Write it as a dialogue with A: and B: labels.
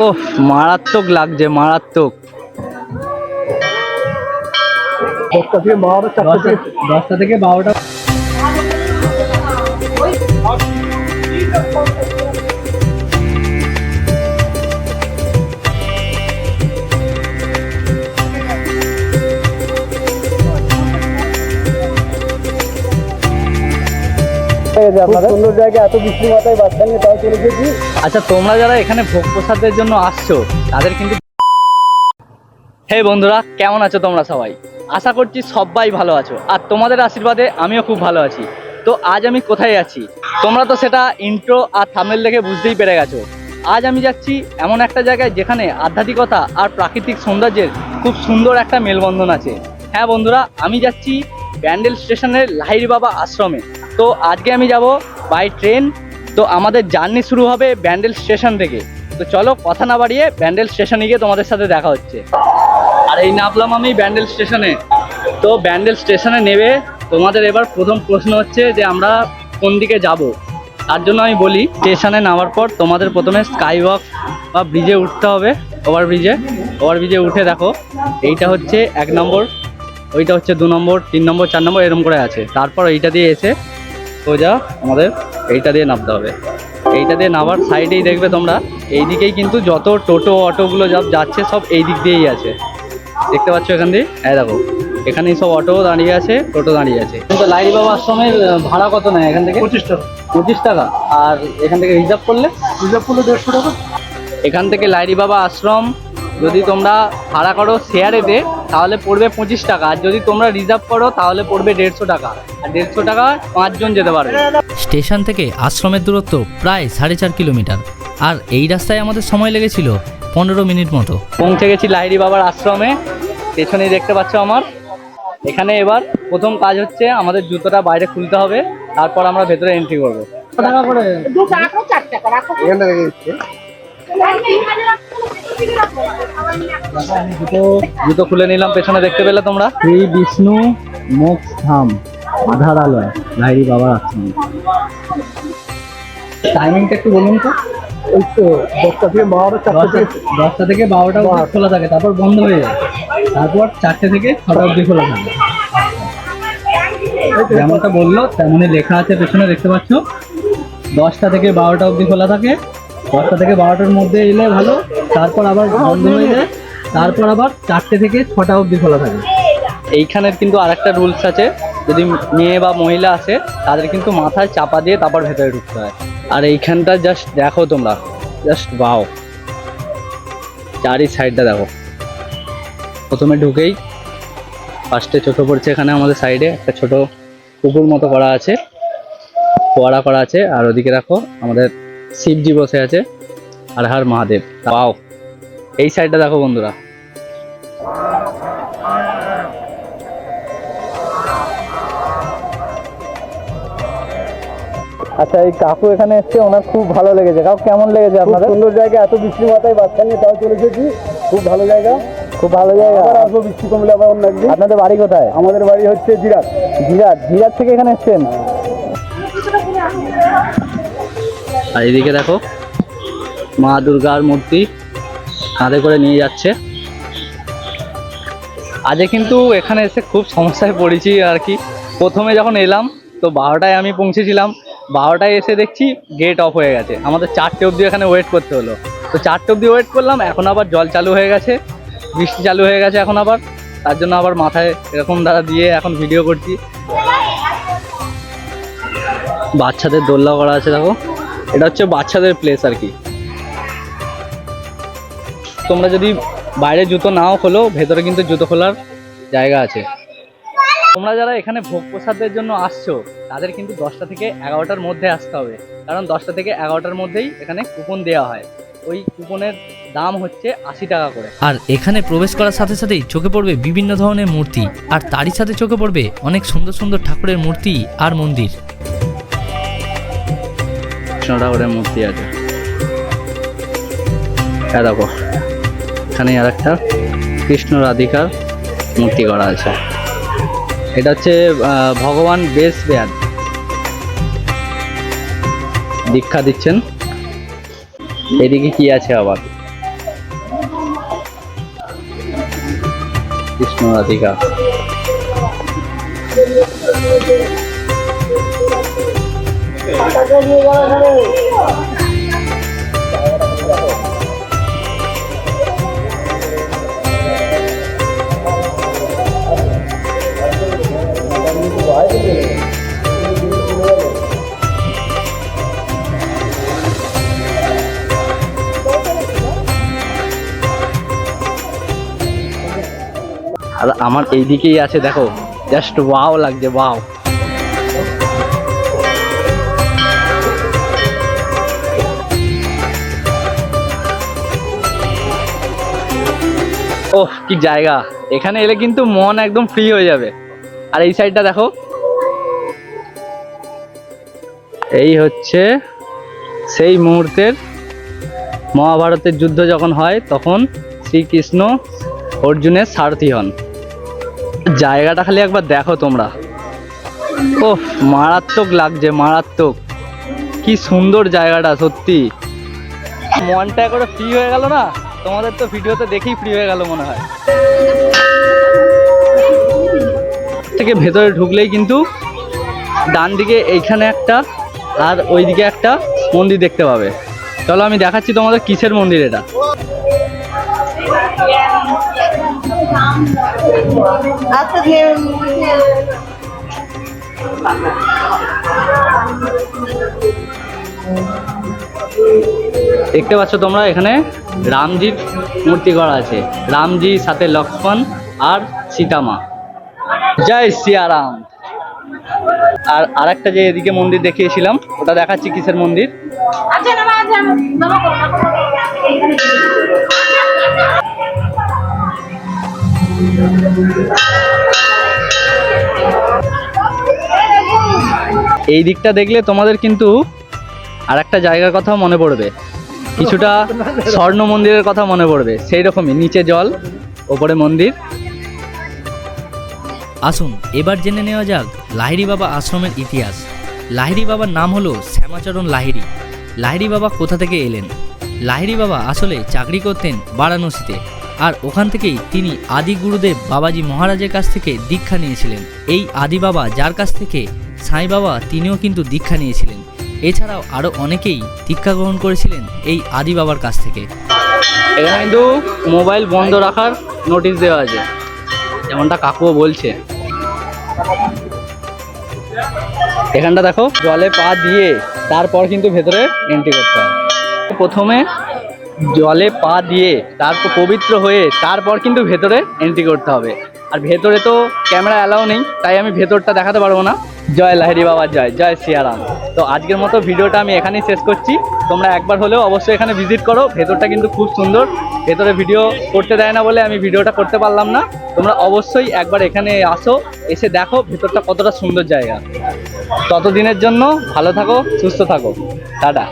A: ও মারাত্মক লাগছে মারাত্মক।
B: দশটা থেকে বারোটা সুন্দর জায়গা এত বৃষ্টি মাথায় বাচ্চা নিয়ে তাও চলে গেছি।
A: আচ্ছা তোমরা যারা এখানে ভোগ প্রসাদের জন্য আসছো তাদের কিন্তু হে বন্ধুরা কেমন আছো তোমরা সবাই? আশা করছি সবাই ভালো আছো। আর তোমাদের আশীর্বাদে আমিও খুব ভালো আছি। তো আজ আমি কোথায় আছি? তোমরা তো সেটা ইন্ট্রো আর থামেল দেখে বুঝতেই পেরে গেছো। আজ আমি যাচ্ছি এমন একটা জায়গায় যেখানে আধ্যাত্মিকতা আর প্রাকৃতিক সৌন্দর্যের খুব সুন্দর একটা মেলবন্ধন আছে। হ্যাঁ বন্ধুরা আমি যাচ্ছি ব্যান্ডেল স্টেশনের লাহির বাবা আশ্রমে। তো আজকে আমি যাব বাই ট্রেন তো আমাদের জার্নি শুরু হবে ব্যান্ডেল স্টেশন থেকে। তো চলো কথা না বাড়িয়ে ব্যান্ডেল স্টেশনে গিয়ে তোমাদের সাথে দেখা হচ্ছে। আর এই নামলাম আমি ব্যান্ডেল স্টেশনে। তো ব্যান্ডেল স্টেশনে নেবে। তোমাদের এবার প্রথম প্রশ্ন হচ্ছে যে আমরা কোন দিকে যাব? তার জন্য আমি বলি, স্টেশনে নামার পর তোমাদের প্রথমে স্কাই ওয়াক বা ব্রিজে উঠতে হবে। ওভার ব্রিজে ওভার ব্রিজে উঠে দেখো, এইটা হচ্ছে এক নম্বর, ওইটা হচ্ছে দু নম্বর, তিন নম্বর, চার নম্বর এরকম করে আছে। তারপর এইটা দিয়ে এসে সোজা আমাদের এইটা দিয়ে নামতে হবে। এইটা দিয়ে নামার সাইডেই দেখবে তোমরা এই দিকেই কিন্তু যত টোটো অটোগুলো সব যাচ্ছে সব এই দিক দিয়েই আছে। দেখতে পাচ্ছ এখান দিয়ে? হ্যাঁ দেখো। এখানেই সব অটো দাঁড়িয়ে আছে টোটো দাঁড়িয়ে আছে। কিন্তু লাইরি বাবা আশ্রমের ভাড়া কত নেয় এখান থেকে?
B: পঁচিশ টাকা।
A: পঁচিশ টাকা। আর এখান থেকে রিজার্ভ করলে?
B: রিজার্ভ করলে দেড়শো টাকা।
A: এখান থেকে লাইরি বাবা আশ্রম যদি তোমরা ভাড়া করো শেয়ারেতে তাহলে পড়বে পঁচিশ টাকা। আর যদি তোমরা রিজার্ভ করো তাহলে পড়বে দেড়শো টাকা। আর দেড়শো টাকা পাঁচজন যেতে পারবে।
C: স্টেশন থেকে আশ্রমের দূরত্ব প্রায় সাড়ে চার কিলোমিটার। আর এই রাস্তায় আমাদের সময় লেগেছিল পনেরো মিনিট মতো।
A: পৌঁছে গেছি লাহিড়ি বাবার আশ্রমে। পেছনেই দেখতে পাচ্ছ আমার। এখানে এবার প্রথম কাজ হচ্ছে আমাদের জুতোটা বাইরে খুলতে হবে। তারপর আমরা ভেতরে এন্ট্রি করব। টাকা করে?
D: দুটো রাখো চার টাকা
A: জুতো খুলে নিলাম পেছনে দেখতে পেলে তোমরা? শ্রী বিষ্ণু মোক্ষ ধাম আধারালয় লাহিড়ি বাবার আশ্রম। টাইমিংটা একটু বলুন তো।
B: ওই তো দশটা থেকে বারোটা চারটা থেকে
A: দশটা থেকে বারোটা। খোলা থাকে তারপর বন্ধ হয়ে যায়। তারপর চারটে থেকে ছটা অবধি খোলা থাকে। যেমনটা বলল তেমনই লেখা আছে পেছনে দেখতে পাচ্ছ? দশটা থেকে বারোটা অবধি খোলা থাকে। দশটা থেকে বারোটার মধ্যে এলে ভালো, তারপর আবার বন্ধ হয়ে যায়, তারপর আবার চারটে থেকে ছটা অবধি খোলা থাকে। এইখানের কিন্তু আরেকটা রুলস আছে, যদি মেয়ে বা মহিলা আছে তাদের কিন্তু মাথায় চাপা দিয়ে তারপর ভেতরে ঢুকতে হয়। আর এইখানটা জাস্ট দেখো তোমরা জাস্ট বাও চারি সাইডটা দেখো। প্রথমে ঢুকেই ফার্স্টে চোখে পড়ছে এখানে আমাদের সাইডে একটা ছোট পুকুর মতো করা আছে ফোয়ারা করা আছে, আর ওদিকে রাখো আমাদের শিবজি বসে আছে আর হার মহাদেব। পাও এই সাইডটা দেখো বন্ধুরা।
B: আচ্ছা এই কাকু এখানে এসছে ওনার খুব ভালো লেগেছে। কাকু কেমন লেগেছে আপনাদের? সুন্দর জায়গা এত বৃষ্টি মাথায় বাচ্চা নিয়ে তাও চলে এসেছি। খুব ভালো জায়গা। খুব ভালো জায়গা। আবার আসব বৃষ্টি কমলে আবার অন্য একদিন। আপনাদের বাড়ি কোথায়? আমাদের বাড়ি হচ্ছে জিরাট। জিরাট। জিরাট থেকে এখানে এসছেন?
A: আর এদিকে দেখো, মা দুর্গার মূর্তি কাঁধে করে নিয়ে যাচ্ছে। আজকে কিন্তু এখানে এসে খুব সমস্যায় পড়েছি আর কি। প্রথমে যখন এলাম, তো বারোটায় আমি পৌঁছেছিলাম, বারোটায় এসে দেখছি গেট অফ হয়ে গেছে। আমাদের চারটে অবধি এখানে ওয়েট করতে হলো। তো চারটে অবধি ওয়েট করলাম, এখন আবার জল চালু হয়ে গেছে, বৃষ্টি চালু হয়ে গেছে এখন আবার। তার জন্য আবার মাথায় এরকম দ্বারা দিয়ে এখন ভিডিও করছি। বাচ্চাদের দোল্লা করা আছে দেখো। এটা হচ্ছে বাচ্চাদের প্লেস আর কি। তোমরা যদি বাইরে জুতো নাও খোলো, ভেতরে কিন্তু জুতো খোলার জায়গা আছে। তোমরা যারা এখানে ভোগ প্রসাদের জন্য আসছো, তাদের কিন্তু দশটা থেকে এগারোটার মধ্যে আসতে হবে। কারণ দশটা থেকে এগারোটার মধ্যেই এখানে কুপন দেওয়া হয়। ওই কুপনের দাম হচ্ছে আশি টাকা করে।
C: আর এখানে প্রবেশ করার সাথে সাথেই চোখে পড়বে বিভিন্ন ধরনের মূর্তি। আর তারই সাথে চোখে পড়বে অনেক সুন্দর সুন্দর ঠাকুরের মূর্তি আর মন্দির।
A: কৃষ্ণ ঠাকুরের মূর্তি আছে। হ্যাঁ দেখো এখানে আর একটা কৃষ্ণ রাধিকার মূর্তি করা আছে। এটা হচ্ছে ভগবান বেশ ব্যাদ দীক্ষা দিচ্ছেন। এদিকে কি আছে আবার? কৃষ্ণ রাধিকা। আর আমার এই দিকেই আছে দেখো। জাস্ট ওয়াও লাগছে ওয়াও ওহ, কি জায়গা। এখানে এলে কিন্তু মন একদম ফ্রি হয়ে যাবে। আর এই সাইডটা দেখো। এই হচ্ছে সেই মুহূর্তের মহাভারতের যুদ্ধ যখন হয়, তখন শ্রীকৃষ্ণ অর্জুনের সারথি হন। জায়গাটা খালি একবার দেখো তোমরা। ও মারাত্মক লাগছে, মারাত্মক। কি সুন্দর জায়গাটা, সত্যি। মনটা করে ফ্রি হয়ে গেল না? তোমাদের তো ভিডিওতে দেখেই ফ্রি হয়ে গেল মনে হয়। থেকে ভেতরে ঢুকলেই কিন্তু ডান দিকে এইখানে একটা আর ওইদিকে একটা মন্দির দেখতে পাবে। চলো আমি দেখাচ্ছি তোমাদের কিসের মন্দির এটা। দেখতে পাচ্ছ তোমরা এখানে রামজির মূর্তি করা আছে। রামজি সাথে লক্ষ্মণ আর সীতামা। জয় সিয়ারাম। আর আরেকটা যে এদিকে মন্দির দেখিয়েছিলাম, ওটা দেখাচ্ছি কিসের মন্দির? এই দিকটা দেখলে তোমাদের কিন্তু আর একটা জায়গার কথা মনে পড়বে। কিছুটা স্বর্ণ মন্দিরের কথা মনে পড়বে। সেই রকমই নিচে জল, ওপরে মন্দির।
C: আসুন, এবার জেনে নেওয়া যাক লাহিড়ি বাবা আশ্রমের ইতিহাস। লাহিড়ি বাবার নাম হলো শ্যামাচরণ লাহিড়ি। লাহিড়ি বাবা কোথা থেকে এলেন? লাহিড়ি বাবা আসলে চাকরি করতেন বারাণসীতে, আর ওখান থেকেই তিনি আদি গুরুদেব বাবাজি মহারাজের কাছ থেকে দীক্ষা নিয়েছিলেন। এই আদি বাবা যার কাছ থেকে সাঁই বাবা তিনিও কিন্তু দীক্ষা নিয়েছিলেন। এছাড়াও আরও অনেকেই দীক্ষা গ্রহণ করেছিলেন এই আদি বাবার কাছ থেকে।
A: এখানে কিন্তু মোবাইল বন্ধ রাখার নোটিশ দেওয়া আছে। যেমনটা কাকুও বলছে। এখানটা দেখো, জলে পা দিয়ে তারপর কিন্তু ভেতরে এন্ট্রি করতে হবে প্রথমে জলে পা দিয়ে তারপর পবিত্র হয়ে তারপর কিন্তু ভেতরে এন্ট্রি করতে হবে। আর ভেতরে তো ক্যামেরা অ্যালাউ নেই, তাই আমি ভেতরটা দেখাতে পারব না। জয় লাহেরি বাবা, জয় জয় সিয়ারাম। তো আজকের মতো ভিডিওটা আমি এখানেই শেষ করছি। তোমরা একবার হলেও অবশ্যই এখানে ভিজিট করো। ভেতরটা কিন্তু খুব সুন্দর। ভেতরে ভিডিও করতে দেয় না বলে আমি ভিডিওটা করতে পারলাম না। তোমরা অবশ্যই একবার এখানে আসো, এসে দেখো ভেতরটা কতটা সুন্দর জায়গা। ততদিনের জন্য ভালো থাকো, সুস্থ থাকো। টাটা।